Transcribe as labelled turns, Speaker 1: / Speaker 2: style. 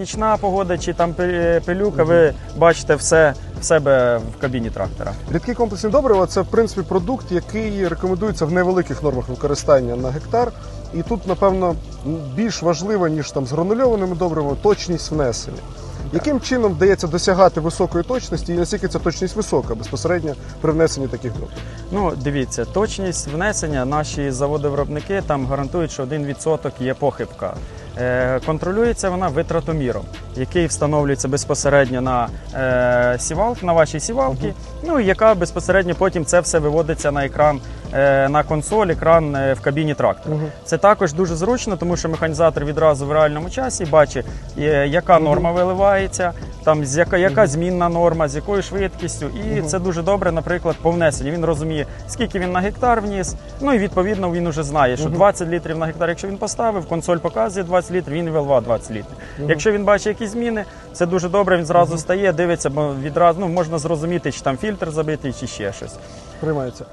Speaker 1: Нічна погода чи там пилюка, ви бачите все в себе в кабіні трактора.
Speaker 2: Рідкі комплексні добрива це в принципі продукт, який рекомендується в невеликих нормах використання на гектар. І тут, напевно, більш важливо, ніж там з гранульованими добривами, точність внесення. Яким чином вдається досягати високої точності і наскільки ця точність висока безпосередньо при внесенні таких добрив?
Speaker 1: Ну, дивіться, точність внесення наші заводи-виробники там гарантують, що 1% є похибка. Е, контролюється вона витратоміром, який встановлюється безпосередньо на е, сівал, на вашій сівалці, ну і яка безпосередньо потім це все виводиться на екран, е, на консоль, екран е, в кабіні трактора. Це також дуже зручно, тому що механізатор відразу в реальному часі бачить, е, яка норма виливається, там з яка, яка змінна норма, з якою швидкістю. І це дуже добре, наприклад, по внесенню. Він розуміє, скільки він на гектар вніс. Ну і відповідно він вже знає, що 20 літрів на гектар, якщо він поставив, консоль показує 20 літрів, він і 20 літрів. Якщо він бачить якісь зміни, це дуже добре. Він зразу стає, дивиться, бо відразу ну, можна зрозуміти, чи там фільтр забитий, чи ще щось.
Speaker 2: Приймається.